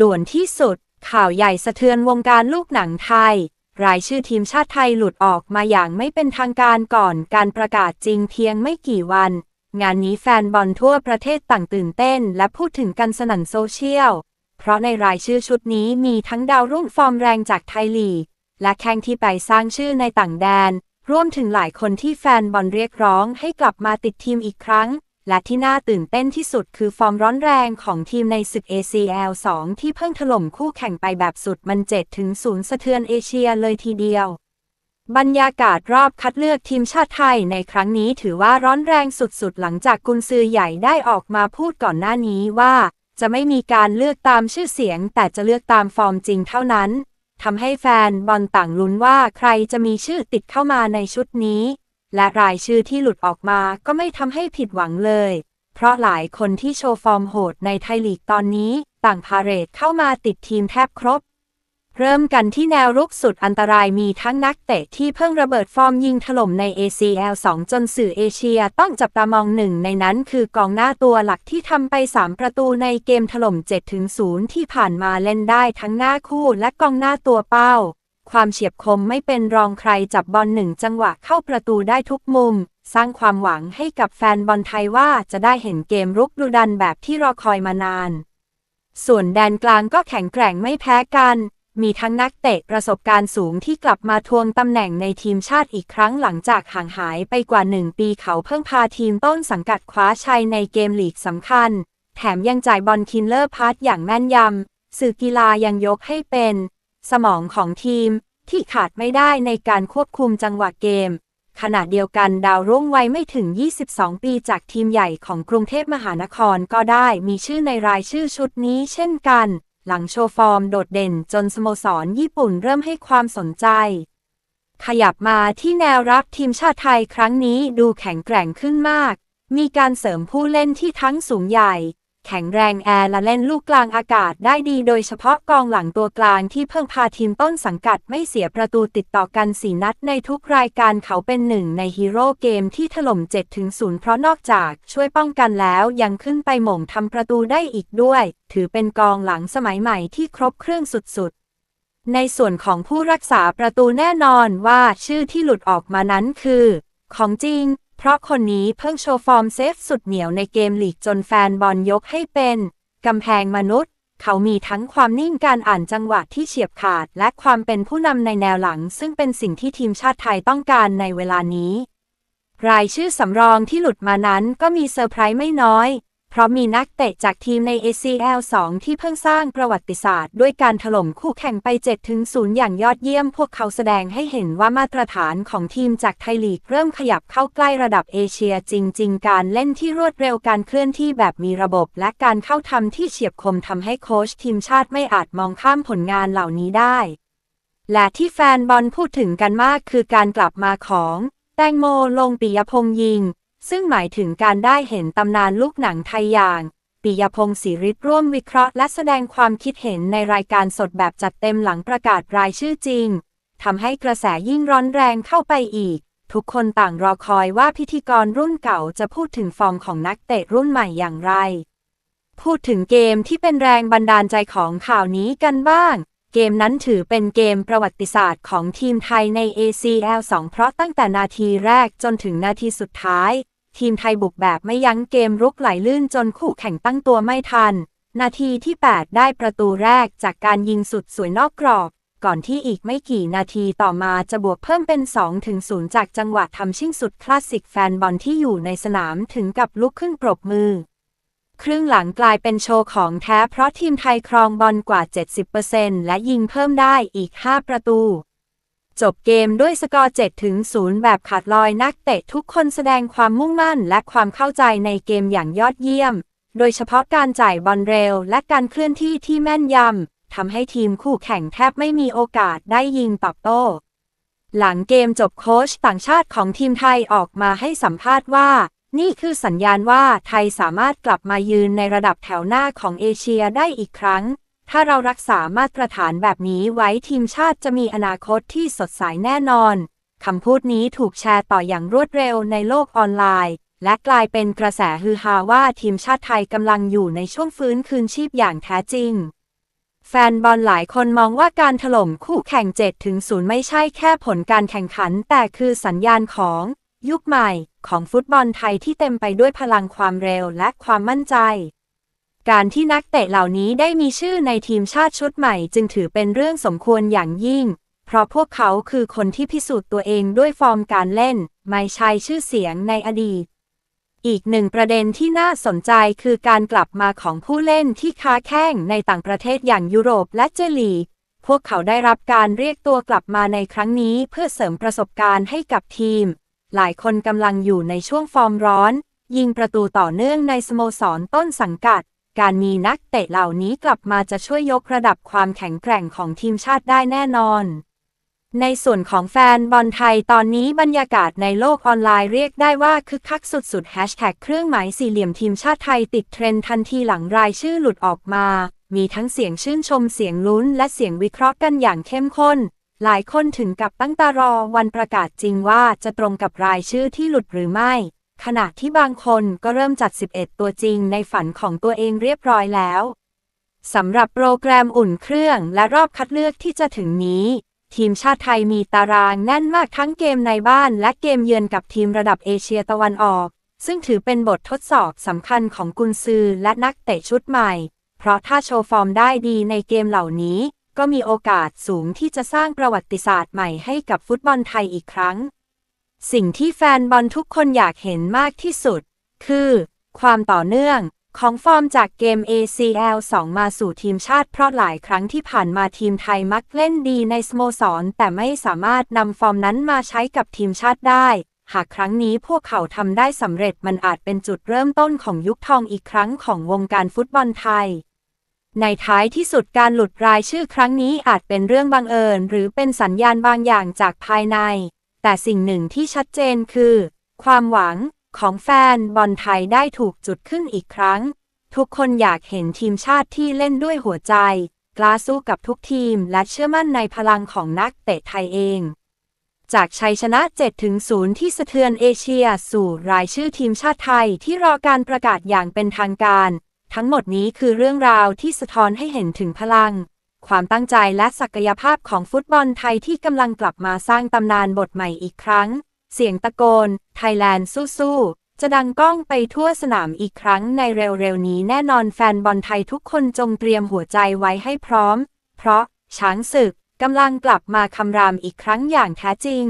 ด่วนที่สุด ข่าวใหญ่สะเทือนวงการลูกหนังไทย รายชื่อทีมชาติไทยหลุดออกมาอย่างไม่เป็นทางการก่อนการประกาศจริงเพียงไม่กี่วัน งานนี้แฟนบอลทั่วประเทศต่างตื่นเต้น และพูดถึงกันสนั่นโซเชียล เพราะในรายชื่อชุดนี้มีทั้งดาวรุ่งฟอร์มแรงจากไทยลีก และแข้งที่ไปสร้างชื่อในต่างแดน รวมถึงหลายคนที่แฟนบอลเรียกร้องให้กลับมาติดทีมอีกครั้ง และที่น่าตื่นเต้นที่สุดคือฟอร์มร้อนแรงของทีมในศึก ACL 2 ที่เพิ่งถล่มคู่แข่งไปแบบสุดมัน7ถึง0สะเทือนเอเชียเลยทีเดียว บรรยากาศรอบคัดเลือกทีมชาติไทยในครั้งนี้ถือว่าร้อนแรงสุดๆ หลังจากกุนซือใหญ่ได้ออกมาพูดก่อนหน้านี้ว่า จะไม่มีการเลือกตามชื่อเสียง แต่จะเลือกตามฟอร์มจริงเท่านั้นทำให้แฟนบอลต่างลุ้นว่าใครจะมีชื่อติดเข้ามาในชุดนี้ และรายชื่อที่หลุดออกมาก็ไม่ทำให้ผิดหวังเลย เพราะหลายคนที่โชว์ฟอร์มโหดในไทยลีกตอนนี้ ต่างพาเรดเข้ามาติดทีมแทบครบ เริ่มกันที่แนวรุกสุดอันตรายมีทั้งนักเตะที่เพิ่งระเบิดฟอร์มยิงถล่มใน ACL 2 จนสื่อเอเชียต้องจับตามองหนึ่งในนั้นคือกองหน้าตัวหลักที่ทำไป 3 ประตูในเกมถล่ม 7-0 ที่ผ่านมาเล่นได้ทั้งหน้าคู่และกองหน้าตัวเป้า ความเฉียบคมไม่เป็นรองใครจับบอลหนึ่งจังหวะเข้าประตูได้ทุกมุม สร้างความหวังให้กับแฟนบอลไทยว่าจะได้เห็นเกมรุกดุดันแบบที่รอคอยมานาน ส่วนแดนกลางก็แข็งแกร่งไม่แพ้กัน มีทั้งนักเตะประสบการณ์สูงที่กลับมาทวงตำแหน่งในทีมชาติอีกครั้งหลังจากห่างหายไปกว่าหนึ่งปีเขาเพิ่งพาทีมต้นสังกัดคว้าชัยในเกมลีกสำคัญ แถมยังจ่ายบอลคินเลอร์พาสอย่างแม่นยำสื่อกีฬายังยกให้เป็น สมองของทีมที่ขาดไม่ได้ในการควบคุมจังหวะเกม ขณะเดียวกันดาวรุ่งวัยไม่ถึง 22 ปีจากทีมใหญ่ของกรุงเทพมหานครก็ได้มีชื่อในรายชื่อชุดนี้เช่นกัน หลังโชว์ฟอร์มโดดเด่นจนสโมสรญี่ปุ่นเริ่มให้ความสนใจ ขยับมาที่แนวรับทีมชาติไทยครั้งนี้ดูแข็งแกร่งขึ้นมาก มีการเสริมผู้เล่นที่ทั้งสูงใหญ่ แข็งแรงแอร์และเล่นลูกกลางอากาศได้ดีโดยเฉพาะกองหลังตัวกลางที่เพิ่งพาทีมต้นสังกัดไม่เสียประตูติดต่อกันสี่นัดในทุกรายการเขาเป็นหนึ่งในฮีโร่เกมที่ถล่ม7ถึง0เพราะนอกจากช่วยป้องกันแล้วยังขึ้นไปหม่งทำประตูได้อีกด้วย ถือเป็นกองหลังสมัยใหม่ที่ครบเครื่องสุดๆในส่วนของผู้รักษาประตูแน่นอนว่าชื่อที่หลุดออกมานั้นคือ ของจริง เพราะคนนี้เพิ่งโชว์ฟอร์มเซฟสุดเหนียวในเกมลีกจนแฟนบอลยกให้เป็นกำแพงมนุษย์ เขามีทั้งความนิ่งการอ่านจังหวะที่เฉียบขาด และความเป็นผู้นำในแนวหลัง ซึ่งเป็นสิ่งที่ทีมชาติไทยต้องการในเวลานี้ รายชื่อสำรองที่หลุดมานั้นก็มีเซอร์ไพรส์ไม่น้อย เพราะมีนักเตะจากทีมใน ACL 2 ที่เพิ่งสร้างประวัติศาสตร์ ด้วยการถล่มคู่แข่งไป 7-0 อย่างยอดเยี่ยม พวกเขาแสดงให้เห็นว่ามาตรฐานของทีมจากไทยลีกเริ่มขยับเข้าใกล้ระดับเอเชียจริง ๆ การเล่นที่รวดเร็วการเคลื่อนที่แบบมีระบบ และการเข้าทำที่เฉียบคมทำให้โค้ชทีมชาติไม่อาจมองข้ามผลงานเหล่านี้ได้ และที่แฟนบอลพูดถึงกันมากคือการกลับมาของ แตงโมลงปิยพงษ์ยิง ซึ่งหมายถึงการได้เห็นตำนานลูกหนังไทยอย่าง ปิยพงศ์ศิริร่วมวิเคราะห์และแสดงความคิดเห็นในรายการสดแบบจัดเต็มหลังประกาศรายชื่อจริงทำให้กระแสยิ่งร้อนแรงเข้าไปอีก ทุกคนต่างรอคอยว่าพิธีกรรุ่นเก่าจะพูดถึงฟอร์มของนักเตะรุ่นใหม่อย่างไร พูดถึงเกมที่เป็นแรงบันดาลใจของข่าวนี้กันบ้างเกมนั้นถือเป็นเกมประวัติศาสตร์ของทีมไทยใน ACL 2 เพราะตั้งแต่นาทีแรกจนถึงนาทีสุดท้าย ทีมไทยบุกแบบไม่ยั้งเกมรุกไหลลื่นจนคู่แข่งตั้งตัวไม่ทัน นาทีที่ 8 ได้ประตูแรกจากการยิงสุดสวยนอกกรอบ ก่อนที่อีกไม่กี่นาทีต่อมาจะบวกเพิ่มเป็น2-0จากจังหวะทำชิ่งสุดคลาสสิกแฟนบอลที่อยู่ในสนามถึงกับลุกขึ้นปรบมือ ครึ่งหลังกลายเป็นโชว์ของแท้เพราะทีมไทยครองบอลกว่า 70%และยิงเพิ่มได้อีก 5 ประตู จบเกมด้วยสกอร์7-0แบบขาดลอยนักเตะทุกคนแสดงความมุ่งมั่นและความเข้าใจในเกมอย่างยอดเยี่ยม โดยเฉพาะการจ่ายบอลเร็วและการเคลื่อนที่ที่แม่นยำทำให้ทีมคู่แข่งแทบไม่มีโอกาสได้ยิงตอบโต้หลังเกมจบโค้ชต่างชาติของทีมไทยออกมาให้สัมภาษณ์ว่า นี่คือสัญญาณว่าไทยสามารถกลับมายืนในระดับแถวหน้าของเอเชียได้อีกครั้ง ถ้าเรารักษามาตรฐานแบบนี้ไว้ทีมชาติจะมีอนาคตที่สดใสแน่นอน คำพูดนี้ถูกแชร์ต่ออย่างรวดเร็วในโลกออนไลน์ และกลายเป็นกระแสฮือฮาว่าทีมชาติไทยกำลังอยู่ในช่วงฟื้นคืนชีพอย่างแท้จริง แฟนบอลหลายคนมองว่าการถล่มคู่แข่ง7ถึง0ไม่ใช่แค่ผลการแข่งขัน แต่คือสัญญาณของ ยุคใหม่ของฟุตบอลไทยที่เต็มไปด้วยพลังความเร็วและความมั่นใจ การที่นักเตะเหล่านี้ได้มีชื่อในทีมชาติชุดใหม่ จึงถือเป็นเรื่องสมควรอย่างยิ่ง เพราะพวกเขาคือคนที่พิสูจน์ตัวเองด้วยฟอร์มการเล่น ไม่ใช่ชื่อเสียงในอดีต อีกหนึ่งประเด็นที่น่าสนใจคือการกลับมาของผู้เล่นที่ค้าแข้งในต่างประเทศอย่างยุโรปและเจลี พวกเขาได้รับการเรียกตัวกลับมาในครั้งนี้เพื่อเสริมประสบการณ์ให้กับทีม หลายคนกำลังอยู่ในช่วงฟอร์มร้อน ยิงประตูต่อเนื่องในสโมสรต้นสังกัด การมีนักเตะเหล่านี้กลับมาจะช่วยยกระดับความแข็งแกร่งของทีมชาติได้แน่นอน ในส่วนของแฟนบอลไทยตอนนี้บรรยากาศในโลกออนไลน์เรียกได้ว่าคึกคักสุดๆแฮชแท็กเครื่องหมายสี่เหลี่ยมทีมชาติไทยติดเทรนด์ทันทีหลังรายชื่อหลุดออกมา มีทั้งเสียงชื่นชมเสียงลุ้น และเสียงวิเคราะห์กันอย่างเข้มข้น หลายคนถึงกับตั้งตารอวันประกาศจริงว่าจะตรงกับรายชื่อที่หลุดหรือไม่ ขณะที่บางคนก็เริ่มจัด 11 ตัวจริงในฝันของตัวเองเรียบร้อยแล้ว สำหรับโปรแกรมอุ่นเครื่องและรอบคัดเลือกที่จะถึงนี้ ทีมชาติไทยมีตารางแน่นมากทั้งเกมในบ้านและเกมเยือนกับทีมระดับเอเชียตะวันออก ซึ่งถือเป็นบททดสอบสำคัญของกุนซือและนักเตะชุดใหม่ เพราะถ้าโชว์ฟอร์มได้ดีในเกมเหล่านี้ ก็มีโอกาสสูงที่จะสร้างประวัติศาสตร์ใหม่ให้กับฟุตบอลไทยอีกครั้ง สิ่งที่แฟนบอลทุกคนอยากเห็นมากที่สุด คือ ความต่อเนื่องของฟอร์มจากเกม ACL 2 มาสู่ทีมชาติเพราะหลายครั้งที่ผ่านมาทีมไทยมักเล่นดีในสโมสร แต่ไม่สามารถนำฟอร์มนั้นมาใช้กับทีมชาติได้ หากครั้งนี้พวกเขาทำได้สำเร็จมันอาจเป็นจุดเริ่มต้นของยุคทองอีกครั้งของวงการฟุตบอลไทย ในท้ายที่สุดการหลุดรายชื่อครั้งนี้อาจเป็นเรื่องบังเอิญ หรือเป็นสัญญาณบางอย่างจากภายใน แต่สิ่งหนึ่งที่ชัดเจนคือ ความหวังของแฟนบอลไทยได้ถูกจุดขึ้นอีกครั้ง ทุกคนอยากเห็นทีมชาติที่เล่นด้วยหัวใจ กล้าสู้กับทุกทีมและเชื่อมั่นในพลังของนักเตะไทยเอง จากชัยชนะ 7-0 ที่สะเทือนเอเชียสู่รายชื่อทีมชาติไทยที่รอการประกาศอย่างเป็นทางการ ทั้งหมดนี้คือเรื่องราวที่สะท้อนให้เห็นถึงพลัง ความตั้งใจและศักยภาพของฟุตบอลไทยที่กำลังกลับมาสร้างตำนานบทใหม่อีกครั้ง เสียงตะโกน ไทยแลนด์สู้ๆ จะดังก้องไปทั่วสนามอีกครั้งในเร็วๆ นี้แน่นอนแฟนบอลไทยทุกคนจงเตรียมหัวใจไว้ให้พร้อม เพราะช้างศึกกำลังกลับมาคำรามอีกครั้งอย่างแท้จริง